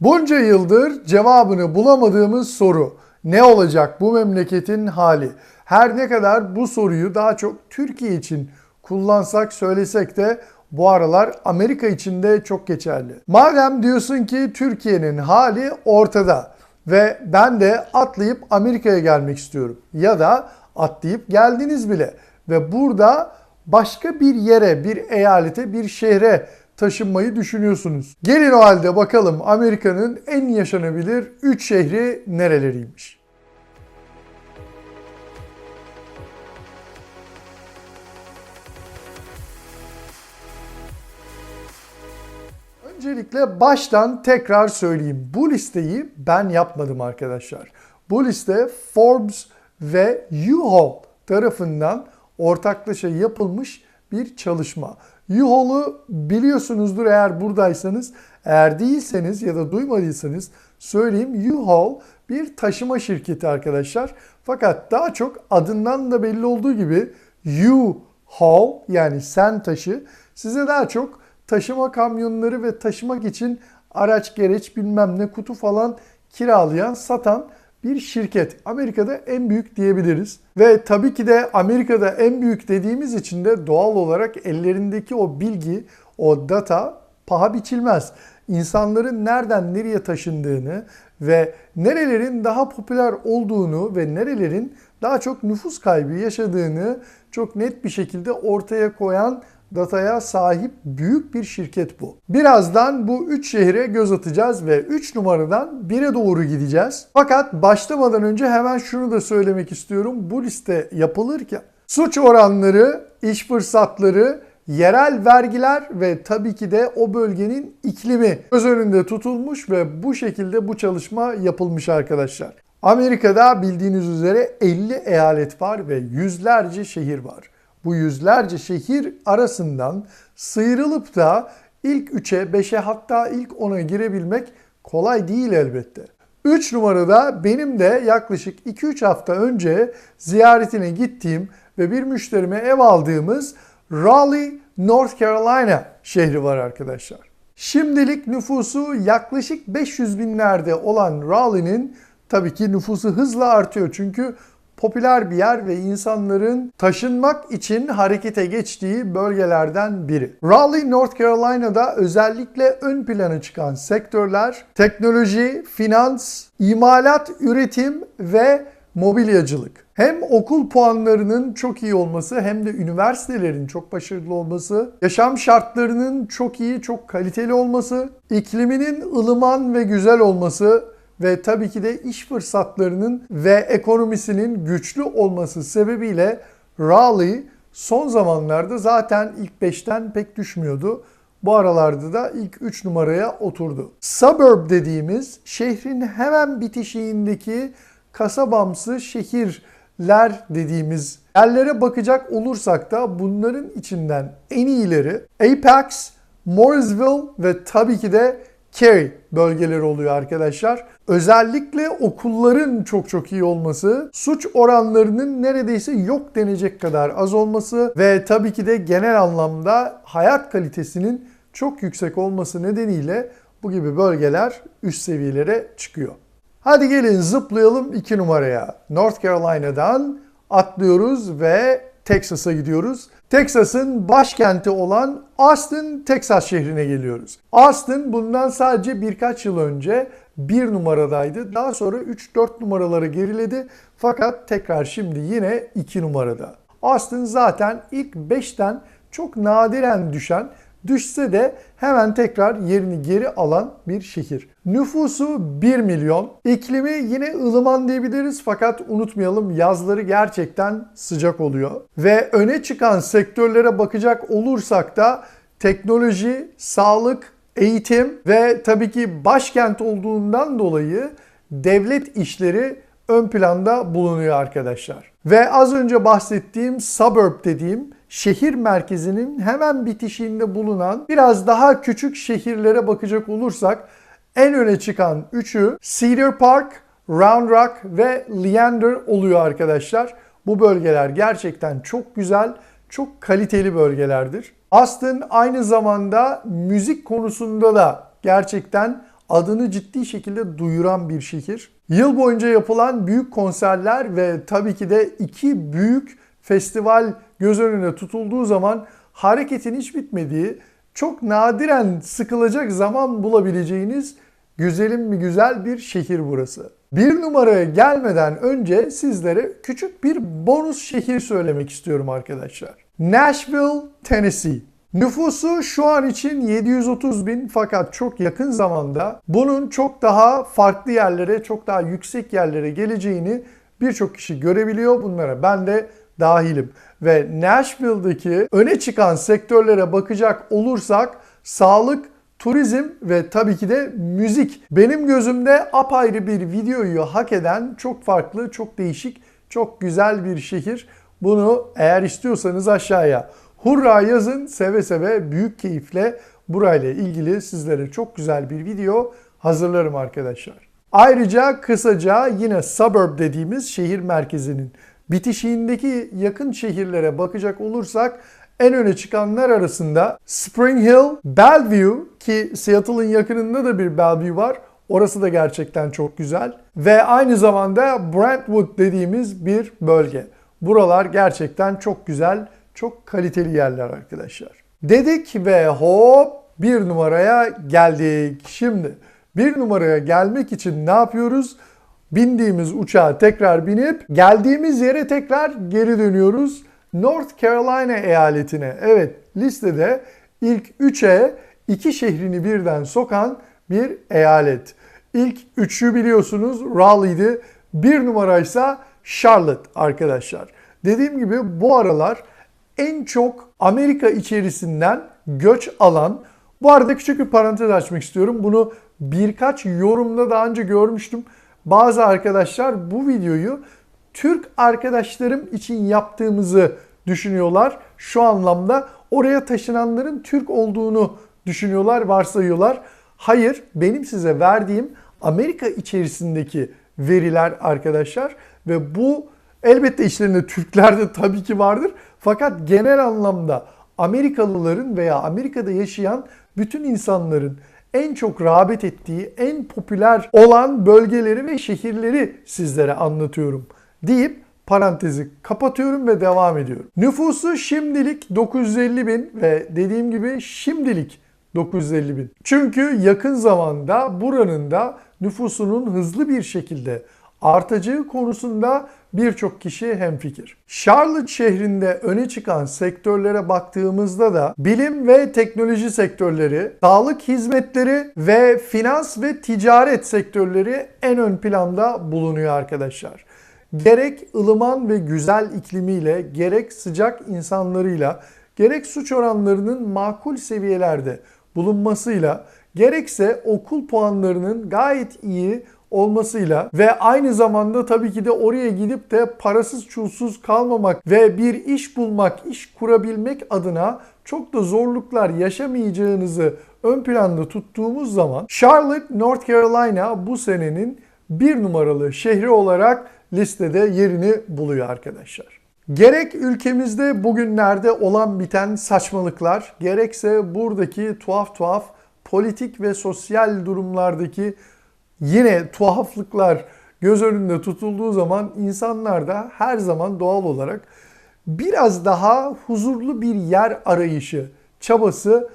Bunca yıldır cevabını bulamadığımız soru ne olacak bu memleketin hali? Her ne kadar bu soruyu daha çok Türkiye için kullansak söylesek de bu aralar Amerika için de çok geçerli. Madem diyorsun ki Türkiye'nin hali ortada ve ben de atlayıp Amerika'ya gelmek istiyorum ya da atlayıp geldiniz bile ve burada başka bir yere, bir eyalete, bir şehre taşınmayı düşünüyorsunuz. Gelin o halde bakalım Amerika'nın en yaşanabilir 3 şehri nereleriymiş? Öncelikle baştan tekrar söyleyeyim. Bu listeyi ben yapmadım arkadaşlar. Bu liste Forbes ve U-Haul tarafından ortaklaşa yapılmış bir çalışma. U-Haul'u biliyorsunuzdur eğer buradaysanız. Eğer değilseniz ya da duymadıysanız söyleyeyim. U-Haul bir taşıma şirketi arkadaşlar. Fakat daha çok adından da belli olduğu gibi U-Haul yani sen taşı size daha çok taşıma kamyonları ve taşımak için araç gereç bilmem ne kutu falan kiralayan, satan bir şirket. Amerika'da en büyük diyebiliriz. Ve tabii ki de Amerika'da en büyük dediğimiz için de doğal olarak ellerindeki o bilgi, o data paha biçilmez. İnsanların nereden nereye taşındığını ve nerelerin daha popüler olduğunu ve nerelerin daha çok nüfus kaybı yaşadığını çok net bir şekilde ortaya koyan dataya sahip büyük bir şirket bu. Birazdan bu 3 şehre göz atacağız ve 3 numaradan 1'e doğru gideceğiz. Fakat başlamadan önce hemen şunu da söylemek istiyorum. Bu liste yapılırken suç oranları, iş fırsatları, yerel vergiler ve tabii ki de o bölgenin iklimi göz önünde tutulmuş ve bu şekilde bu çalışma yapılmış arkadaşlar. Amerika'da bildiğiniz üzere 50 eyalet var ve yüzlerce şehir var bu yüzlerce şehir arasından sıyrılıp da ilk 3'e, 5'e hatta ilk 10'a girebilmek kolay değil elbette. 3 numarada benim de yaklaşık 2-3 hafta önce ziyaretine gittiğim ve bir müşterime ev aldığımız Raleigh, North Carolina şehri var arkadaşlar. Şimdilik nüfusu yaklaşık 500 binlerde olan Raleigh'nin tabii ki nüfusu hızla artıyor. Çünkü popüler bir yer ve insanların taşınmak için harekete geçtiği bölgelerden biri. Raleigh, North Carolina'da özellikle ön plana çıkan sektörler teknoloji, finans, imalat, üretim ve mobilyacılık. Hem okul puanlarının çok iyi olması hem de üniversitelerin çok başarılı olması, yaşam şartlarının çok iyi, çok kaliteli olması, ikliminin ılıman ve güzel olması ve tabii ki de iş fırsatlarının ve ekonomisinin güçlü olması sebebiyle Raleigh son zamanlarda zaten ilk 5'ten pek düşmüyordu. Bu aralarda da ilk 3 numaraya oturdu. Suburb dediğimiz şehrin hemen bitişiğindeki kasabamsı şehirler dediğimiz yerlere bakacak olursak da bunların içinden en iyileri Apex, Morrisville ve tabii ki de Cary bölgeleri oluyor arkadaşlar. Özellikle okulların çok çok iyi olması, suç oranlarının neredeyse yok denecek kadar az olması ve tabii ki de genel anlamda hayat kalitesinin çok yüksek olması nedeniyle bu gibi bölgeler üst seviyelere çıkıyor. Hadi gelin zıplayalım 2 numaraya. North Carolina'dan atlıyoruz ve Texas'a gidiyoruz. Texas'ın başkenti olan Austin, Texas şehrine geliyoruz. Austin bundan sadece birkaç yıl önce bir numaradaydı. Daha sonra 3-4 numaraları geriledi. Fakat tekrar şimdi yine 2 numarada. Austin zaten ilk 5'ten çok nadiren düşen düşse de hemen tekrar yerini geri alan bir şehir. Nüfusu 1 milyon. İklimi yine ılıman diyebiliriz fakat unutmayalım yazları gerçekten sıcak oluyor. Ve öne çıkan sektörlere bakacak olursak da teknoloji, sağlık, eğitim ve tabii ki başkent olduğundan dolayı devlet işleri ön planda bulunuyor arkadaşlar. Ve az önce bahsettiğim suburb dediğim şehir merkezinin hemen bitişiğinde bulunan biraz daha küçük şehirlere bakacak olursak en öne çıkan üçü Cedar Park, Round Rock ve Leander oluyor arkadaşlar. Bu bölgeler gerçekten çok güzel, çok kaliteli bölgelerdir. Austin aynı zamanda müzik konusunda da gerçekten adını ciddi şekilde duyuran bir şehir. Yıl boyunca yapılan büyük konserler ve tabii ki de iki büyük festival göz önüne tutulduğu zaman hareketin hiç bitmediği, çok nadiren sıkılacak zaman bulabileceğiniz güzelim mi güzel bir şehir burası. Bir numaraya gelmeden önce sizlere küçük bir bonus şehir söylemek istiyorum arkadaşlar. Nashville, Tennessee. Nüfusu şu an için 730 bin fakat çok yakın zamanda bunun çok daha farklı yerlere, çok daha yüksek yerlere geleceğini birçok kişi görebiliyor. Bunlara ben de dahilim. Ve Nashville'daki öne çıkan sektörlere bakacak olursak sağlık, turizm ve tabii ki de müzik. Benim gözümde apayrı bir videoyu hak eden çok farklı, çok değişik, çok güzel bir şehir. Bunu eğer istiyorsanız aşağıya hurra yazın. Seve seve büyük keyifle burayla ilgili sizlere çok güzel bir video hazırlarım arkadaşlar. Ayrıca kısaca yine suburb dediğimiz şehir merkezinin bitişiğindeki yakın şehirlere bakacak olursak en öne çıkanlar arasında Spring Hill, Bellevue ki Seattle'ın yakınında da bir Bellevue var. Orası da gerçekten çok güzel. Ve aynı zamanda Brentwood dediğimiz bir bölge. Buralar gerçekten çok güzel, çok kaliteli yerler arkadaşlar. Dedik ve hop bir numaraya geldik. Şimdi bir numaraya gelmek için ne yapıyoruz? Bindiğimiz uçağa tekrar binip geldiğimiz yere tekrar geri dönüyoruz. North Carolina eyaletine. Evet listede ilk 3'e iki şehrini birden sokan bir eyalet. İlk üçü biliyorsunuz Raleigh'di. Bir numaraysa Charlotte arkadaşlar. Dediğim gibi bu aralar en çok Amerika içerisinden göç alan bu arada küçük bir parantez açmak istiyorum. Bunu birkaç yorumda daha önce görmüştüm. Bazı arkadaşlar bu videoyu Türk arkadaşlarım için yaptığımızı düşünüyorlar. Şu anlamda oraya taşınanların Türk olduğunu düşünüyorlar, varsayıyorlar. Hayır, benim size verdiğim Amerika içerisindeki veriler arkadaşlar ve bu elbette işlerinde Türkler de tabii ki vardır. Fakat genel anlamda Amerikalıların veya Amerika'da yaşayan bütün insanların en çok rağbet ettiği, en popüler olan bölgeleri ve şehirleri sizlere anlatıyorum deyip parantezi kapatıyorum ve devam ediyorum. Nüfusu şimdilik 950 bin ve dediğim gibi şimdilik 950 bin. Çünkü yakın zamanda buranın da nüfusunun hızlı bir şekilde artacağı konusunda birçok kişi hemfikir. Charlotte şehrinde öne çıkan sektörlere baktığımızda da bilim ve teknoloji sektörleri, sağlık hizmetleri ve finans ve ticaret sektörleri en ön planda bulunuyor arkadaşlar. Gerek ılıman ve güzel iklimiyle, gerek sıcak insanlarıyla, gerek suç oranlarının makul seviyelerde bulunmasıyla, gerekse okul puanlarının gayet iyi olmasıyla ve aynı zamanda tabii ki de oraya gidip de parasız çulsuz kalmamak ve bir iş bulmak, iş kurabilmek adına çok da zorluklar yaşamayacağınızı ön planda tuttuğumuz zaman Charlotte, North Carolina bu senenin bir numaralı şehri olarak listede yerini buluyor arkadaşlar. Gerek ülkemizde bugünlerde olan biten saçmalıklar, gerekse buradaki tuhaf tuhaf politik ve sosyal durumlardaki yine tuhaflıklar göz önünde tutulduğu zaman insanlar da her zaman doğal olarak biraz daha huzurlu bir yer arayışı, çabası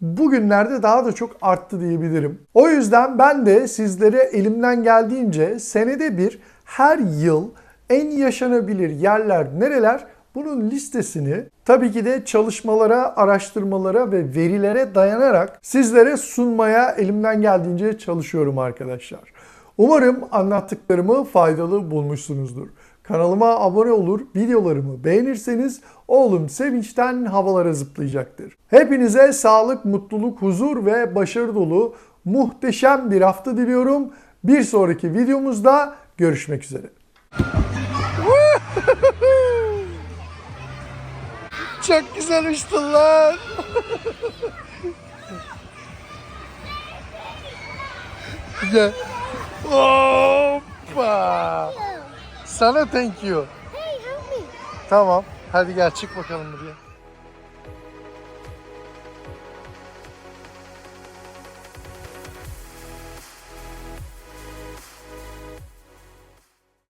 bugünlerde daha da çok arttı diyebilirim. O yüzden ben de sizlere elimden geldiğince senede bir her yıl en yaşanabilir yerler nereler bunun listesini tabii ki de çalışmalara, araştırmalara ve verilere dayanarak sizlere sunmaya elimden geldiğince çalışıyorum arkadaşlar. Umarım anlattıklarımı faydalı bulmuşsunuzdur. Kanalıma abone olur, videolarımı beğenirseniz oğlum sevinçten havalara zıplayacaktır. Hepinize sağlık, mutluluk, huzur ve başarı dolu muhteşem bir hafta diliyorum. Bir sonraki videomuzda görüşmek üzere. Çok güzel uçtun lan. Gel. Hoppa. Sana thank you. Hey, help me. Tamam. Hadi gel çık bakalım buraya.